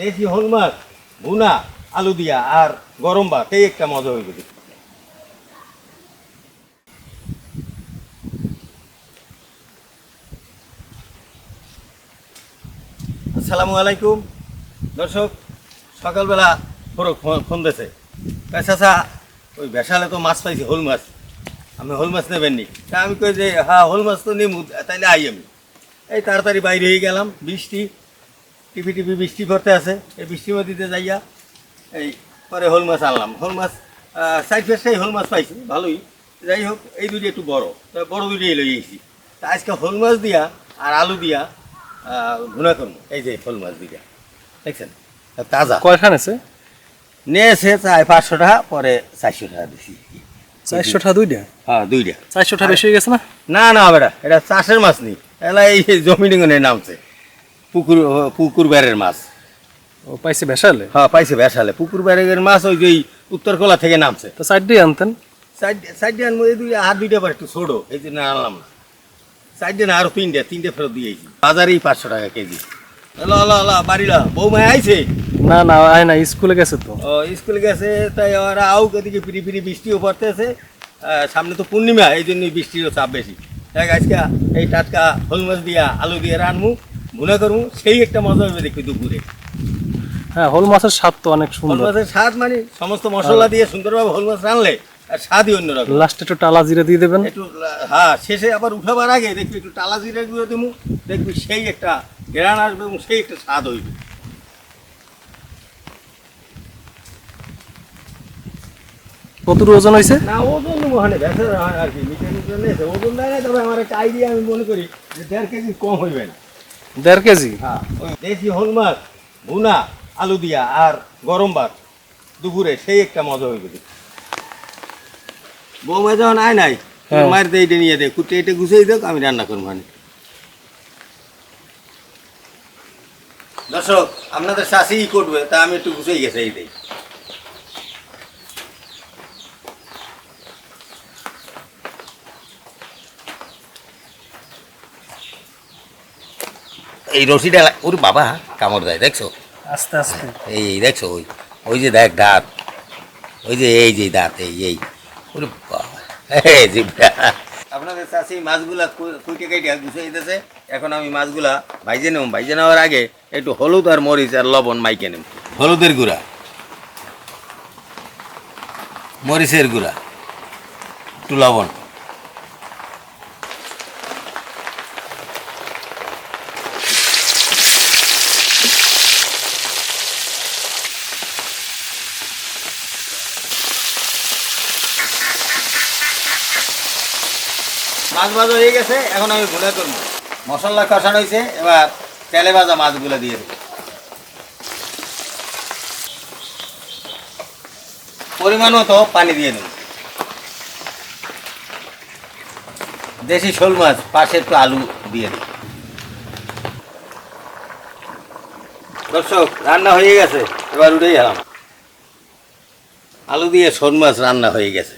দেশি হল মাছ ভুনা, আলু দিয়া আর গরম ভাত, এই একটা মজা হইবে দেখি। আসসালামু আলাইকুম। দর্শক, সকালবেলা ফোরক ফোন দিয়েছে চাচা, ওই ভেসালে তো মাছ পাইছি হল মাছ আমি হল মাছ নেবেননি। তা আমি কই যে হ্যাঁ হল মাছ তো নেব তাইলে আই আমি। এই তাড়াতাড়ি বাইরে হয়ে গেলাম, বৃষ্টি। টিপি টিপি বৃষ্টি করতে আছে। এই বৃষ্টির মধ্যে যাইয়া এই পরে হল মাছ আনলাম। হল মাছ সাইড ফেসটাই হল মাছ পাইছি ভালোই। যাই হোক এই দুটি একটু বড় বড় দুটোই লই এসেছি তা আজকে হল মাছ দিয়া আর আলু দিয়া ভুনা করব। এই যে হল মাছ দিয়া দেখছেন? তাজা। কয়খান আছে? নিয়েছে চাই পাঁচশো টাকা পরে চারশো টাকা দিছি চারশো টাকা দুইটা? হ্যাঁ দুইটা। চারশো টাকা বেশি হয়ে গেছে না? না না বেটা এটা চাষের মাছ নেই এলা এই জমি ডিঙ্গনে নামছে। পুকুর পুকুর বেড়ের মাছ। ও পাইছে ভেসালে? হ্যাঁ পাইছে বেসালে পুকুর বেড়ের মাছ ওই যে ওই উত্তরকোলা থেকে নামছে। তো সাইড দিয়ে আনতেন? সাইড সাইডে আনব এই দুই আর দুইটা বার একটু ছোটো এই জন্য আনলাম না। সাইডে না আরও তিনটে তিনটে ফেরত দিয়েছি বাজারেই পাঁচশো টাকা কেজি। ল ল ল বাড়িলা বৌমা আইছে? না না আয় না স্কুলে গেছে তো। ও স্কুল গেছে তাই ওরা আউ এদিকে পিড়ি পিড়ি বৃষ্টিও পড়তেছে। সামনে তো পূর্ণিমা এই জন্য বৃষ্টিরও চাপ বেশি। দেখ আজকে এই টাটকা হল মাছ দিয়া আলু দিয়ে রানমু ভুনা করব সেই একটা মজা হবে দেখবি দুপুরে। হ্যাঁ হল মাছের স্বাদ তো অনেক হল সুন্দর। মাছের স্বাদ মানে সমস্ত মশলা দিয়ে সুন্দরভাবে হল মাছ রানলে আর স্বাদই অন্যরকম। লাস্টে একটু টালা জিরে দিয়ে দেবেন। একটু হ্যাঁ শেষে আবার উঠাবার আগে দেখবি একটু টালা জিরে গুঁড়ো দেবো দেখবি সেই একটা ঘেরান আসবে এবং সেই একটা স্বাদ হইবে। কতটুকু ওজন হয়েছে? না ওজন ওখানে হয় আর কি মিটার মিটার নিয়েছে ওজন দেয় না তবে আমার একটা আইডিয়া আমি মনে করি যে দেড় কেজি কম হইবে না। দেড় কেজি হ্যাঁ দেশি হল মাছ ভুনা আলু দিয়া আর গরম ভাত দুপুরে সেই একটা মজা হইবে। বৌমা যখন আয় নাই হ্যাঁ। মায়ের দিয়ে এটা নিয়ে দে কুটে এটা গুছিয়ে দেখ আমি রান্না করব মানে দর্শক আপনাদের শাসিই করবে তা আমি একটু গুছিয়ে গেছে এই দেই এই রশিটা ওর বাবা কামড় দেয় দেখছ? আস্তে আস্তে। এই এই দেখছ ওই? ওই যে দেখ দাঁত। ওই যে এই যে দাঁত এই এই। ওরে বাবা। এই জিভটা আপনাদের চাষি মাছগুলা কু- কুইটে কেটে গুছিয়ে দিতেছে। এখন আমি মাছগুলা ভাইজে নেব। ভাইজে নেওয়ার আগে একটু হলুদ আর মরিচ আর লবণ মাইকে নেব। হলুদের গুঁড়া। মরিচের গুঁড়া। একটু লবণ। মাছ ভাজা হয়ে গেছে, এখন আমি ভুলে করব। মশলা কষানো হয়েছে, এবার তেলে ভাজা মাছগুলো দিয়ে দেবো। পরিমাণ মতো পানি দিয়ে দেবো। দেশি শোল মাছ, পাশে একটু আলু দিয়ে দেবো। দর্শক, রান্না হয়ে গেছে, এবার উঠেই গেলাম আলু দিয়ে শোল মাছ রান্না হয়ে গেছে।